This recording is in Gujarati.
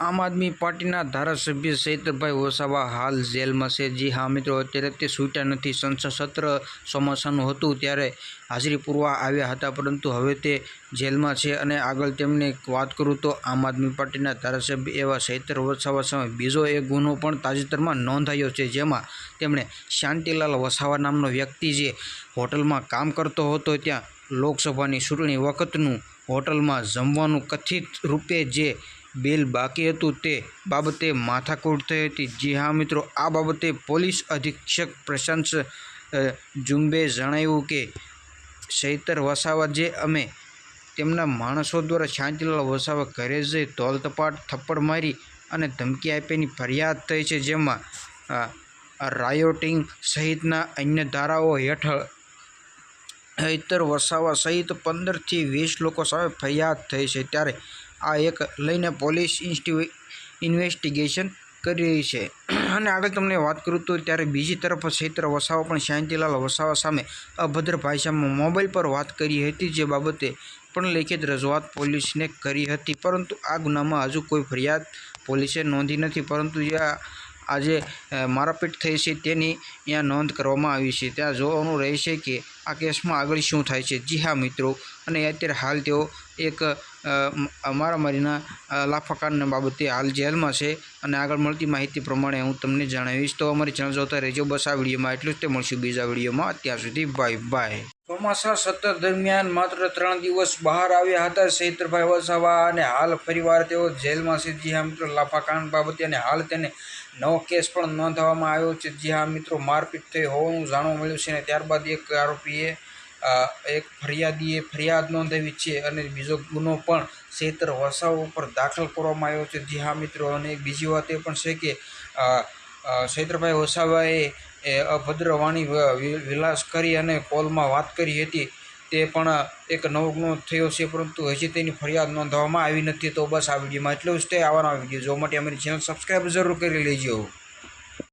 આમ આદમી પાર્ટીના ધારાસભ્ય ચૈતરભાઈ વસાવા હાલ જેલમાં છે. જી હા મિત્રો, અત્યારે તે છૂટ્યા નથી. સંસદ સત્ર ચોમાસાનું હતું ત્યારે હાજરી પૂરવા આવ્યા હતા, પરંતુ હવે તે જેલમાં છે અને આગળ તેમને વાત કરું તો આમ આદમી પાર્ટીના ધારાસભ્ય એવા ચૈતર વસાવા સામે બીજો એક ગુનો પણ તાજેતરમાં નોંધાયો છે, જેમાં તેમણે શાંતિલાલ વસાવા નામનો વ્યક્તિ જે હોટલમાં કામ કરતો હતો ત્યાં લોકસભાની ચૂંટણી વખતનું હોટલમાં જમવાનું કથિત રૂપે જે બિલ બાકી હતું તે બાબતે માથાકૂટ થઈ હતી. જી હા, મિત્રો, આ બાબતે પોલીસ અધિક્ષક પ્રશાંત ઝુંબે જણાવ્યું કે સૈતર વસાવા જે અમે તેમના માણસો દ્વારા શાંતિલાલ વસાવા ઘરે જઈ તોલ તપાટ થપ્પડ મારી અને ધમકી આપીની ફરિયાદ થઈ છે, જેમાં રાયોટિંગ સહિતના અન્ય ધારાઓ હેઠળ હૈતર વસાવા સહિત પંદરથી વીસ લોકો સામે ફરિયાદ થઈ છે. ત્યારે આ એક લઈને પોલીસ ઇન્વેસ્ટિગેશન કરી રહી છે. અને આગળ તમને વાત કરું તો ત્યારે બીજી તરફ ક્ષેત્ર વસાવા પણ શાંતિલાલ વસાવા સામે અભદ્ર ભાષામાં મોબાઈલ પર વાત કરી હતી, જે બાબતે પણ લેખિત રજૂઆત પોલીસને કરી હતી. પરંતુ આ ગુનામાં હજુ કોઈ ફરિયાદ પોલીસે નોંધી નથી, પરંતુ જે આજે મારાપીટ થઈ છે તેની અહીંયા નોંધ કરવામાં આવી છે. ત્યાં જોવાનું રહેશે કે આ કેસમાં આગળ શું થાય છે. જી હા મિત્રો, અને અત્યારે હાલ તેઓ એક મારામારીના લાફાકાંડના બાબતે હાલ જેલમાં છે અને આગળ મળતી માહિતી પ્રમાણે હું તમને જણાવીશ. તો અમારી ચેનલ જોતા રહેજો. બસ આ વિડીયોમાં એટલું જ. તે મળશું બીજા વિડીયોમાં. અત્યાર સુધી બાય બાય. ચોમાસા સત્ર દરમિયાન માત્ર ત્રણ દિવસ બહાર આવ્યા હતા ચૈત્રભાઈ વસાવા અને હાલ ફરીવાર તેઓ જેલમાં છે. જી હા, મિત્રો, લાફાકાંડ બાબતે અને હાલ તેને નવો કેસ પણ નોંધવામાં આવ્યો છે. જી હા, મિત્રો, મારપીટ થઈ હોવાનું જાણવા મળ્યું છે અને ત્યારબાદ એક આરોપીએ એક ફરિયાદીએ ફરિયાદ નોંધાવી છે અને બીજો ગુનો પણ ચૈત્ર વસાવો ઉપર દાખલ કરવામાં આવ્યો છે. જી હા મિત્રો અને એક બીજી વાત એ પણ છે કે અ, વસાવાએ એ અભદ્ર વાણી વિલાસ કરી અને કોલમાં વાત કરી હતી. તે પણ એક નવો ગુનો થયો છે પરંતુ હજી તેની ફરિયાદ નોંધવામાં આવી નથી. તો બસ આ વિડીયોમાં એટલું જ. તે આવવાના વીડિયો જોવા માટે અમારી ચેનલ સબસ્ક્રાઈબ જરૂર કરી લેજો.